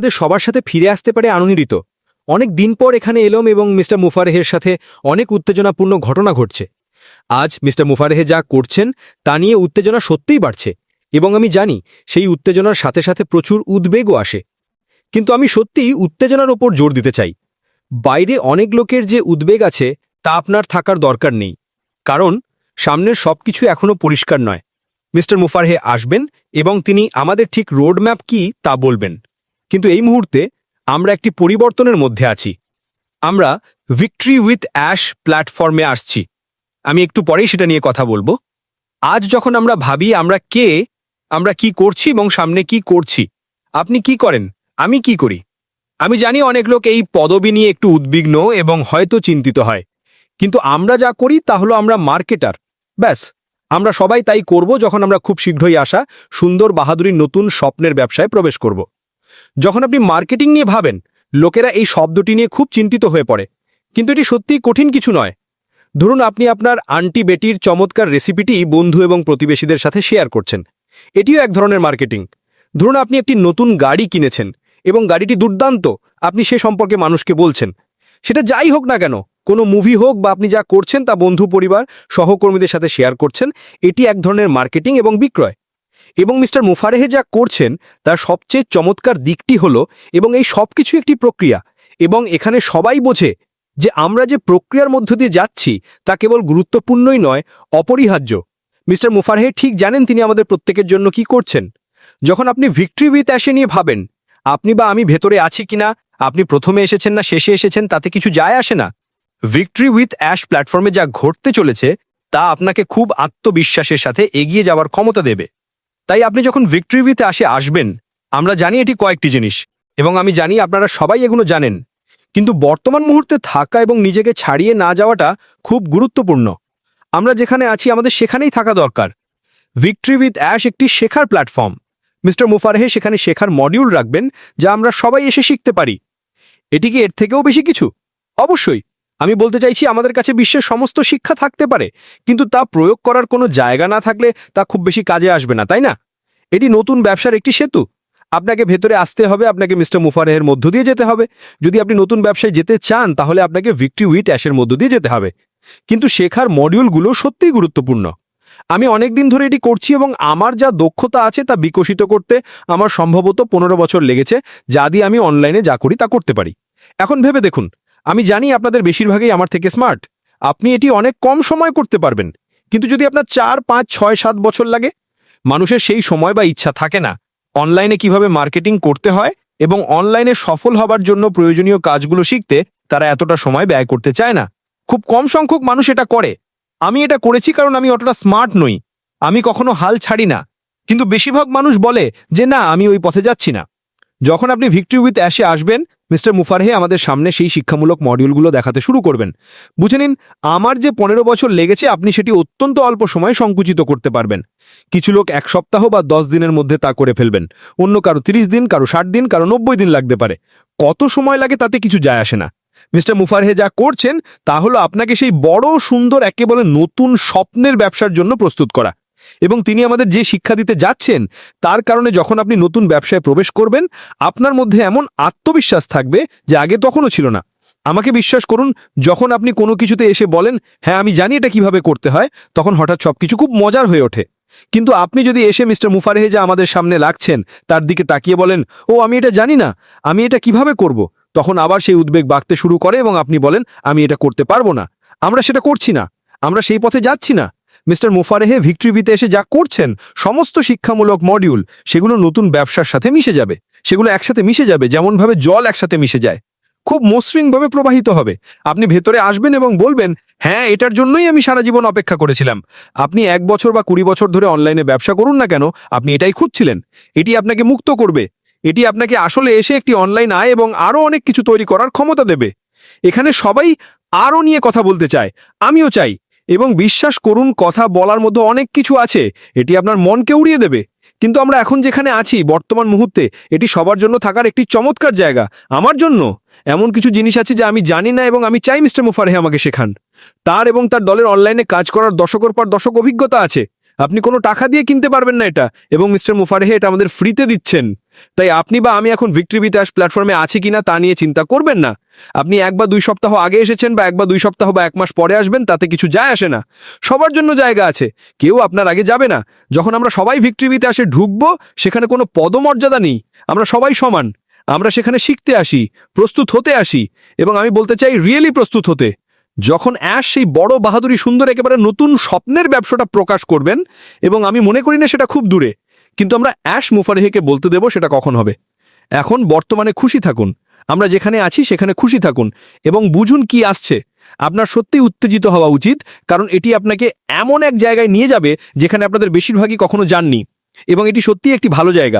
আপনাদের সবার সাথে ফিরে আসতে পারে আনন্দিত। অনেক দিন পর এখানে এলাম এবং মিস্টার মুফারেহের সাথে অনেক উত্তেজনাপূর্ণ ঘটনা ঘটছে। আজ মিস্টার মুফারেহে যা করছেন, তা নিয়ে উত্তেজনা সত্যিই বাড়ছে এবং আমি জানি সেই উত্তেজনার সাথে সাথে প্রচুর উদ্বেগও আসে। কিন্তু আমি সত্যিই উত্তেজনার ওপর জোর দিতে চাই। বাইরে অনেক লোকের যে উদ্বেগ আছে, তা আপনার থাকার দরকার নেই। কারণ সামনের সবকিছু এখনও পরিষ্কার নয়। মিস্টার মুফারহে আসবেন এবং তিনি আমাদের ঠিক রোডম্যাপ কি তা বলবেন। কিন্তু এই মুহূর্তে আমরা একটি পরিবর্তনের মধ্যে আছি। আমরা ভিক্টরি উইথ অ্যাশ প্ল্যাটফর্মে আসছি। আমি একটু পরেই সেটা নিয়ে কথা বলব। আজ যখন আমরা ভাবি আমরা কে, আমরা কি করছি এবং সামনে কি করছি, আপনি কি করেন? আমি কি করি? আমি জানি অনেক লোক এই পদবি নিয়ে একটু উদ্বিগ্ন এবং হয়তো চিন্তিত হয়। কিন্তু আমরা যা করি তা হলো আমরা মার্কেটার। ব্যাস, আমরা সবাই তাই করব যখন আমরা খুব শীঘ্রই আসা সুন্দর বাহাদুরীর নতুন স্বপ্নের ব্যবসায় প্রবেশ করব। যখন আপনি মার্কেটিং নিয়ে ভাবেন, লোকেরা এই শব্দটি নিয়ে খুব চিন্তিত হয়ে পড়ে। কিন্তু এটি সত্যিই কঠিন কিছু নয়। ধরুন আপনি আপনার আন্টি বেটির চমৎকার রেসিপিটি বন্ধু এবং প্রতিবেশীদের সাথে শেয়ার করছেন। এটিও এক ধরনের মার্কেটিং। ধরুন আপনি একটি নতুন গাড়ি কিনেছেন এবং গাড়িটি দুর্দান্ত, আপনি সে সম্পর্কে মানুষকে বলছেন। সেটা যাই হোক না কেন, কোনো মুভি হোক বা আপনি যা করছেন তা বন্ধু, পরিবার, সহকর্মীদের সাথে শেয়ার করছেন, এটি এক ধরনের মার্কেটিং এবং বিক্রয়। এবং মিস্টার মুফারেহে যা করছেন, তার সবচেয়ে চমৎকার দিকটি হল এবং এই সব কিছু একটি প্রক্রিয়া এবং এখানে সবাই বোঝে যে আমরা যে প্রক্রিয়ার মধ্য দিয়ে যাচ্ছি, তা কেবল গুরুত্বপূর্ণই নয়, অপরিহার্য। মিস্টার মুফারহে ঠিক জানেন তিনি আমাদের প্রত্যেকের জন্য কি করছেন। যখন আপনি ভিক্টরি উইথ অ্যাশে নিয়ে ভাবেন, আপনি বা আমি ভেতরে আছি কিনা, আপনি প্রথমে এসেছেন না, শেষে এসেছেন, তাতে কিছু যায় আসে না। ভিক্টরি উইথ অ্যাশ প্ল্যাটফর্মে যা ঘটতে চলেছে, তা আপনাকে খুব আত্মবিশ্বাসের সাথে এগিয়ে যাওয়ার ক্ষমতা দেবে। তাই আপনি যখন ভিক্টরি উইথ অ্যাশে আসবেন, আমরা জানি এটি কয়েকটি জিনিস, এবং আমি জানি আপনারা সবাই এগুলো জানেন। কিন্তু বর্তমান মুহূর্তে থাকা এবং নিজেকে ছাড়িয়ে না যাওয়াটা খুব গুরুত্বপূর্ণ। আমরা যেখানে আছি, আমাদের সেখানেই থাকা দরকার। ভিক্টরি উইথ অ্যাশ একটি শেখার প্ল্যাটফর্ম মিস্টার মুফারহে সেখানে শেখার মডিউল রাখবেন, যা আমরা সবাই এসে শিখতে পারি। এটি কি এর থেকেও বেশি কিছু? অবশ্যই। আমি বলতে চাইছি, আমাদের কাছে বিশ্বের সমস্ত শিক্ষা থাকতে পারে, কিন্তু তা প্রয়োগ করার কোনো জায়গা না থাকলে তা খুব বেশি কাজে আসবে না, তাই না? এটি নতুন ব্যবসার একটি সেতু। আপনাকে ভেতরে আসতে হবে, আপনাকে মিস্টার মুফারেহের মধ্য দিয়ে যেতে হবে। যদি আপনি নতুন ব্যবসায় যেতে চান, তাহলে আপনাকে ভিক্টরি উইট অ্যাশের মধ্য দিয়ে যেতে হবে। কিন্তু শেখার মডিউলগুলো সত্যিই গুরুত্বপূর্ণ। আমি অনেক দিন ধরে এটি করছি এবং আমার যা দক্ষতা আছে তা বিকশিত করতে আমার সম্ভবত পনেরো বছর লেগেছে, যা দিয়ে আমি অনলাইনে যা করি তা করতে পারি। এখন ভেবে দেখুন আমি জানি আপনাদের বেশিরভাগই আমার থেকে স্মার্ট আপনি এটি অনেক কম সময় করতে পারবেন। কিন্তু যদি আপনার চার, পাঁচ, ছয়, সাত বছর লাগে, মানুষের সেই সময় বা ইচ্ছা থাকে না। অনলাইনে কীভাবে মার্কেটিং করতে হয় এবং অনলাইনে সফল হবার জন্য প্রয়োজনীয় কাজগুলো শিখতে তারা এতটা সময় ব্যয় করতে চায় না। খুব কম সংখ্যক মানুষ এটা করে। আমি এটা করেছি কারণ আমি অতটা স্মার্ট নই। আমি কখনো হাল ছাড়ি না। কিন্তু বেশিরভাগ মানুষ বলে যে, না, আমি ওই পথে যাচ্ছি না। যখন আপনি ভিক্টরি উইথ অ্যাশে আসবেন মিস্টার মুফারহে আমাদের সামনে সেই শিক্ষামূলক মডিউলগুলো দেখাতে শুরু করবেন। বুঝে নিন, আমার যে পনেরো বছর লেগেছে, আপনি সেটি অত্যন্ত অল্প সময়ে সংকুচিত করতে পারবেন। কিছু লোক এক সপ্তাহ বা দশ দিনের মধ্যে তা করে ফেলবেন। অন্য কারও তিরিশ দিন, কারও ষাট দিন, কারও নব্বই দিন লাগতে পারে। কত সময় লাগে তাতে কিছু যায় আসে না। মিস্টার মুফারহে যা করছেন, তা হলো আপনাকে সেই বড়, সুন্দর, একেবারে নতুন স্বপ্নের ব্যবসার জন্য প্রস্তুত করা। এবং তিনি আমাদের যে শিক্ষা দিতে যাচ্ছেন, তার কারণে যখন আপনি নতুন ব্যবসায় প্রবেশ করবেন, আপনার মধ্যে এমন আত্মবিশ্বাস থাকবে যে আগে তখনও ছিল না। আমাকে বিশ্বাস করুন, যখন আপনি কোনো কিছুতে এসে বলেন হ্যাঁ আমি জানি এটা কীভাবে করতে হয়, তখন হঠাৎ সবকিছু খুব মজার হয়ে ওঠে। কিন্তু আপনি যদি এসে মিস্টার মুফারেহে যা আমাদের সামনে লাগছেন, তার দিকে তাকিয়ে বলেন, ও, আমি এটা জানি না, আমি এটা কীভাবে করব? তখন আবার সেই উদ্বেগ বাড়তে শুরু করে এবং আপনি বলেন, আমি এটা করতে পারব না, আমরা সেটা করছি না, আমরা সেই পথে যাচ্ছি না। মিস্টার মুফারেহে ভিক্টরিভিতে এসে যা করছেন, সমস্ত শিক্ষামূলক মডিউল, সেগুলো নতুন ব্যবসার সাথে মিশে যাবে। সেগুলো একসাথে মিশে যাবে, যেমনভাবে জল একসাথে মিশে যায়। খুব মসৃণভাবে প্রবাহিত হবে। আপনি ভেতরে আসবেন এবং বলবেন হ্যাঁ এটার জন্যই আমি সারা জীবন অপেক্ষা করেছিলাম। আপনি এক বছর বা কুড়ি বছর ধরে অনলাইনে ব্যবসা করুন না কেন, আপনি এটাই খুঁজছিলেন। এটি আপনাকে মুক্ত করবে। এটি আপনাকে আসলে এসে একটি অনলাইন আয় এবং আরও অনেক কিছু তৈরি করার ক্ষমতা দেবে। এখানে সবাই আরও নিয়ে কথা বলতে চায়। আমিও চাই। এবং বিশ্বাস করুন, কথা বলার মধ্যে অনেক কিছু আছে। এটি আপনার মনকে উড়িয়ে দেবে। কিন্তু আমরা এখন যেখানে আছি, বর্তমান মুহূর্তে, এটি সবার জন্য থাকার একটি চমৎকার জায়গা, আমার জন্য। এমন কিছু জিনিস আছে যা আমি জানি না এবং আমি চাই মিস্টার মুফারহে আমাকে শেখান। তার এবং তার দলের অনলাইনে কাজ করার দশকের পর দশক অভিজ্ঞতা আছে। আপনি কোনো টাকা দিয়ে কিনতে পারবেন না এটা, এবং মিস্টার মুফারেহে এটা আমাদের ফ্রিতে দিচ্ছেন। তাই আপনি বা আমি এখন ভিক্টরি বিতাস প্ল্যাটফর্মে আছি কিনা তা নিয়ে চিন্তা করবেন না। আপনি এক বা দুই সপ্তাহ আগে এসেছেন বা এক বা দুই সপ্তাহ বা এক মাস পরে আসবেন, তাতে কিছু যায় আসে না। সবার জন্য জায়গা আছে। কেউ আপনার আগে যাবে না। যখন আমরা সবাই ভিক্টরি বিতাসে ঢুকবো, সেখানে কোনো পদমর্যাদা নেই। আমরা সবাই সমান। আমরা সেখানে শিখতে আসি, প্রস্তুত হতে আসি এবং আমি বলতে চাই রিয়েলি প্রস্তুত হতে। যখন অ্যাশ সেই বড় বাহাদুরি সুন্দর একেবারে নতুন স্বপ্নের ব্যবসাটা প্রকাশ করবেন এবং আমি মনে করি না সেটা খুব দূরে কিন্তু আমরা অ্যাশ মুফারেহেকে বলতে দেব সেটা কখন হবে। এখন বর্তমানে খুশি থাকুন। আমরা যেখানে আছি সেখানে খুশি থাকুন এবং বুঝুন কি আসছে। আপনার সত্যিই উত্তেজিত হওয়া উচিত, কারণ এটি আপনাকে এমন এক জায়গায় নিয়ে যাবে যেখানে আপনাদের বেশিরভাগই কখনো যাননি এবং এটি সত্যিই একটি ভালো জায়গা।